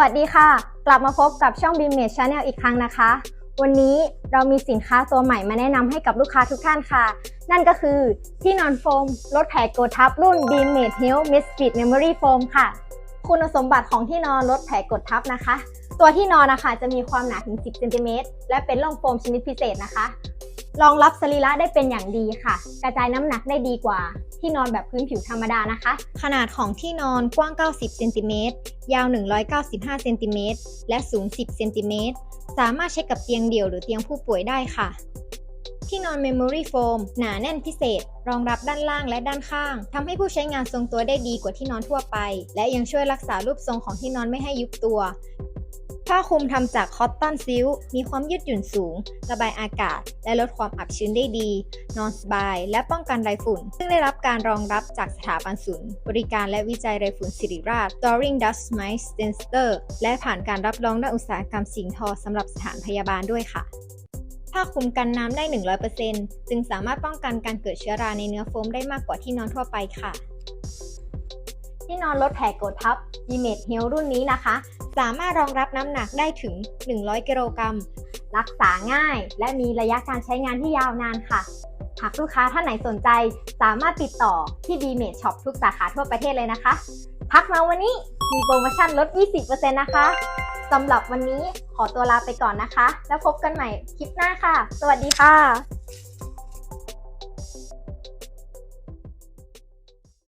วัสดีค่ะ กลับมาพบกับช่อง b e a m a g e Channel อีกครั้งนะคะ วันนี้เรามีสินค้าตัวใหม่มาแนะนำให้กับลูกค้าทุกท่านค่ะ นั่นก็คือที่นอนโฟมลดแผลกดทับรุ่น b e a m a g e Health Mid Speed Memory Foam ค่ะ คุณสมบัติของที่นอนลดแผลกดทับนะคะ ตัวที่นอนนะคะจะมีความหนาถึง 10 เซนติเมตรและเป็นร่องโฟมชนิดพิเศษนะคะ รองรับสรีระได้เป็นอย่างดีค่ะ กระจายน้ำหนักได้ดีกว่า ที่นอนแบบพื้นผิวธรรมดานะคะ ขนาดของที่นอนกว้าง 90 เซนติเมตร ยาว 195 เซนติเมตร และสูง 10 เซนติเมตร สามารถใช้กับเตียงเดี่ยวหรือเตียงผู้ป่วยได้ค่ะ ที่นอน Memory Foam หนาแน่นพิเศษ รองรับด้านล่างและด้านข้าง ทำให้ผู้ใช้งานทรงตัวได้ดีกว่าที่นอนทั่วไป และยังช่วยรักษารูปทรงของที่นอนไม่ให้ยุบตัว ผ้าคลุมทำจากคอตตอนซิลมีความยืดหยุ่นสูง ระบายอากาศ และลดความอับชื้นได้ดี นอนสบาย และป้องกันไรฝุ่น ซึ่งได้รับการรองรับจากสถาบันศูนย์บริการและวิจัยไรฝุ่นสิริราช Doring Dust Mite Center และผ่านการรับรองด้านอุตสาหกรรมสิ่งทอสำหรับสถานพยาบาลด้วยค่ะผ้าคลุมกันน้ำได้ 100%จึงสามารถป้องกันการเกิดเชื้อราในเนื้อโฟมได้มากกว่าที่นอนทั่วไปค่ะที่นอนลดแผลกดทับ e m a g e Heal รุ่นนี้นะคะ สามารถรองรับน้ำหนักได้ถึง 100 กิโลกรัม รักษาง่าย และมีระยะการใช้งานที่ยาวนานค่ะ หากลูกค้าท่านไหนสนใจ สามารถติดต่อที่ b m a g e Shop ทุกสาขาทั่วประเทศเลยนะคะ ทักมาวันนี้มีโปรโมชั่นลด 20%นะคะสำหรับวันนี้ขอตัวลาไปก่อนนะคะ แล้วพบกันใหม่คลิปหน้าค่ะ สวัสดีค่ะ